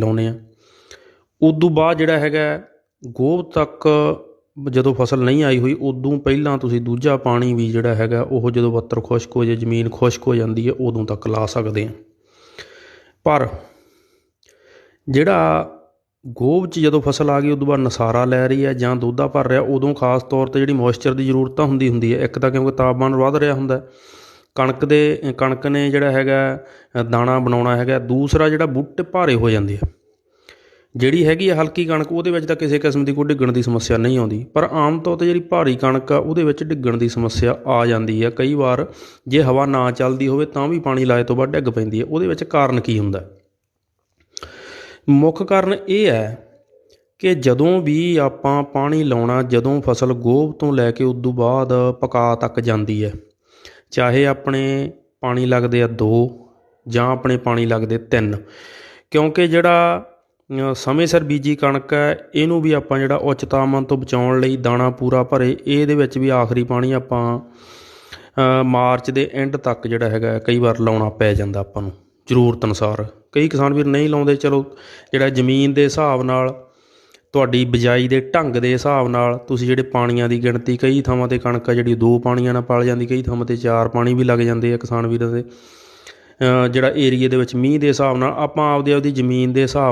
ਲਾਉਨੇ ਆ ਉਦੋਂ ਬਾਅਦ ਜਿਹੜਾ ਹੈਗਾ ਗੋਭ ਤੱਕ ਜਦੋਂ ਫਸਲ ਨਹੀਂ ਆਈ ਹੋਈ, ਉਦੋਂ ਪਹਿਲਾਂ ਤੁਸੀਂ ਦੂਜਾ ਪਾਣੀ ਵੀ ਜਿਹੜਾ ਹੈਗਾ, ਉਹ ਜਦੋਂ ਬੱਤਰ ਖੁਸ਼ਕ ਹੋ ਜੇ, ਜ਼ਮੀਨ ਖੁਸ਼ਕ ਹੋ ਜਾਂਦੀ ਹੈ, ਉਦੋਂ ਤੱਕ ਲਾ ਸਕਦੇ ਆ ਪਰ ਜਿਹੜਾ ਗੋਭ 'ਚ ਜਦੋਂ ਫਸਲ ਆ ਗਈ, ਉਦੋਂ ਬਾਅਦ ਨਸਾਰਾ ਲੈ ਰਹੀ ਹੈ ਜਾਂ ਦੋਦਾ ਭਰ ਰਿਹਾ, ਉਦੋਂ ਖਾਸ ਤੌਰ ਤੇ ਜਿਹੜੀ ਮੋਇਸਚਰ ਦੀ ਜ਼ਰੂਰਤ ਤਾਂ ਹੁੰਦੀ ਹੁੰਦੀ ਹੈ, ਇੱਕ ਤਾਂ ਕਿਉਂਕਿ ਤਾਪਮਾਨ ਵਧ ਰਿਹਾ ਹੁੰਦਾ ਕਣਕ ਦੇ, ਕਣਕ ਨੇ ਜਿਹੜਾ ਹੈਗਾ ਦਾਣਾ ਬਣਾਉਣਾ ਹੈਗਾ, ਦੂਸਰਾ ਜਿਹੜਾ ਬੂਟੇ ਭਾਰੇ ਹੋ ਜਾਂਦੇ ਆ। ਜਿਹੜੀ ਹੈਗੀ ਆ ਹਲਕੀ ਕਣਕ, ਉਹਦੇ ਵਿੱਚ ਤਾਂ ਕਿਸੇ ਕਿਸਮ ਦੀ ਕੋਈ ਡਿੱਗਣ ਦੀ ਸਮੱਸਿਆ ਨਹੀਂ ਆਉਂਦੀ। ਪਰ ਆਮ ਤੌਰ ਤੇ ਜਿਹੜੀ ਭਾਰੀ ਕਣਕ ਆ, ਉਹਦੇ ਵਿੱਚ ਡਿੱਗਣ ਦੀ ਸਮੱਸਿਆ ਆ ਜਾਂਦੀ ਹੈ ਕਈ ਵਾਰ ਜੇ ਹਵਾ ਨਾ ਚੱਲਦੀ ਹੋਵੇ, ਤਾਂ ਵੀ ਪਾਣੀ ਲਾਏ ਤੋਂ ਬਾਅਦ ਡਿੱਗ ਪੈਂਦੀ ਹੈ ਉਹਦੇ ਵਿੱਚ ਕਾਰਨ ਕੀ ਹੁੰਦਾ? ਮੁੱਖ ਕਾਰਨ ਇਹ ਹੈ ਕਿ ਜਦੋਂ ਵੀ ਆਪਾਂ ਪਾਣੀ ਲਾਉਣਾ, ਜਦੋਂ ਫਸਲ ਗੋਭ ਤੋਂ ਲੈ ਕੇ ਉਦੋਂ ਬਾਅਦ ਪਕਾ ਤੱਕ ਜਾਂਦੀ ਹੈ। ਚਾਹੇ ਆਪਣੇ ਪਾਣੀ ਲੱਗਦੇ ਆ ਦੋ ਜਾਂ ਆਪਣੇ ਪਾਣੀ ਲੱਗਦੇ ਤਿੰਨ। ਕਿਉਂਕਿ ਜਿਹੜਾ ਸਮੇਂ ਸਿਰ ਬੀਜੀ ਕਣਕ ਹੈ, ਇਹਨੂੰ ਵੀ ਆਪਾਂ ਜਿਹੜਾ ਉੱਚ ਤਾਪਮਾਨ ਤੋਂ ਬਚਾਉਣ ਲਈ ਦਾਣਾ ਪੂਰਾ ਭਰੇ, ਇਹਦੇ ਵਿੱਚ ਵੀ ਆਖਰੀ ਪਾਣੀ ਆਪਾਂ ਮਾਰਚ ਦੇ ਐਂਡ ਤੱਕ ਜਿਹੜਾ ਹੈਗਾ, ਕਈ ਵਾਰ ਲਾਉਣਾ ਪੈ ਜਾਂਦਾ ਆਪਾਂ ਨੂੰ, ਜ਼ਰੂਰਤ ਅਨੁਸਾਰ। ਕਈ ਕਿਸਾਨ ਵੀਰ ਨਹੀਂ ਲਾਉਂਦੇ, ਚਲੋ, ਜਿਹੜਾ ਜ਼ਮੀਨ ਦੇ ਹਿਸਾਬ ਨਾਲ ਤੁਹਾਡੀ ਬਿਜਾਈ ਦੇ ਢੰਗ ਦੇ ਹਿਸਾਬ ਨਾਲ ਤੁਸੀਂ ਜਿਹੜੇ ਪਾਣੀਆਂ ਦੀ ਗਿਣਤੀ ਕਈ ਥਾਵਾਂ ਤੇ ਕਣਕ ਆ ਜਿਹੜੀ ਦੋ ਪਾਣੀਆਂ ਨਾਲ ਪਲ ਜਾਂਦੀ, ਕਈ ਥਾਵਾਂ ਤੇ ਚਾਰ ਪਾਣੀ ਵੀ ਲੱਗ ਜਾਂਦੇ ਆ ਕਿਸਾਨ ਵੀਰਾਂ ਦੇ। ਜਿਹੜਾ ਏਰੀਏ ਦੇ ਵਿੱਚ ਮੀਂਹ ਦੇ ਹਿਸਾਬ ਨਾਲ ਆਪਾਂ ਆਪਦੇ ਆਪਦੀ ਜ਼ਮੀਨ ਦੇ ਹਿਸਾਬ